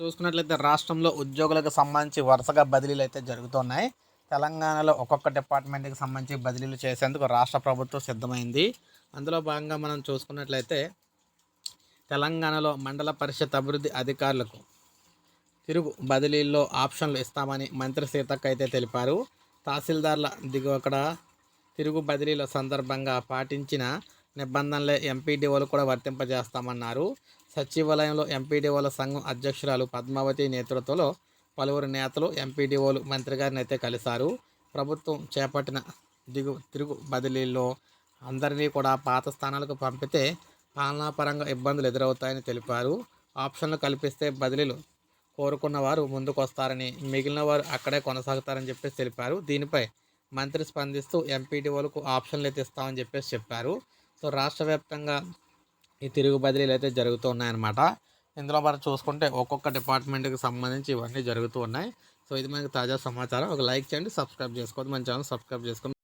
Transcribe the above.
చూసుకున్నట్లయితే రాష్ట్రంలో ఉద్యోగులకు సంబంధించి వరుసగా బదిలీలు అయితే జరుగుతున్నాయి. తెలంగాణలో ఒక్కొక్క డిపార్ట్మెంట్కి సంబంధించి బదిలీలు చేసేందుకు రాష్ట్ర ప్రభుత్వం సిద్ధమైంది. అందులో భాగంగా మనం చూసుకున్నట్లయితే తెలంగాణలో మండల పరిషత్ అభివృద్ధి అధికారులకు తిరుగు బదిలీల్లో ఆప్షన్లు ఇస్తామని మంత్రి సీతక్క అయితే తెలిపారు. తహసీల్దార్ల దిగువక్కడ తిరుగు బదిలీల సందర్భంగా పాటించిన నిబంధనలే ఎంపీడీఓలు కూడా వర్తింపజేస్తామన్నారు. సచివాలయంలో ఎంపీడీఓల సంఘం అధ్యక్షురాలు పద్మావతి నేతృత్వంలో పలువురు నేతలు ఎంపీడీఓలు మంత్రి గారిని అయితే కలిశారు. ప్రభుత్వం చేపట్టిన దిగు తిరుగు బదిలీల్లో అందరినీ కూడా పాత స్థానాలకు పంపితే పాలనాపరంగా ఇబ్బందులు ఎదురవుతాయని తెలిపారు. ఆప్షన్లు కల్పిస్తే బదిలీలు కోరుకున్న వారు ముందుకొస్తారని మిగిలిన వారు అక్కడే కొనసాగుతారని చెప్పేసి తెలిపారు. దీనిపై మంత్రి స్పందిస్తూ ఎంపీడీఓలకు ఆప్షన్లు అయితే ఇస్తామని చెప్పేసి చెప్పారు. సో రాష్ట్ర వ్యాప్తంగా ఈ తిరుగు బదిలీలు అయితే జరుగుతూ ఉన్నాయన్నమాట. ఇందులో మనం చూసుకుంటే ఒక్కొక్క డిపార్ట్మెంట్కి సంబంధించి ఇవన్నీ జరుగుతూ ఉన్నాయి. సో ఇది మనకి తాజా సమాచారం. ఒక లైక్ చేయండి సబ్స్క్రైబ్ చేసుకోవద్దు. మన ఛానల్ సబ్స్క్రైబ్ చేసుకోండి.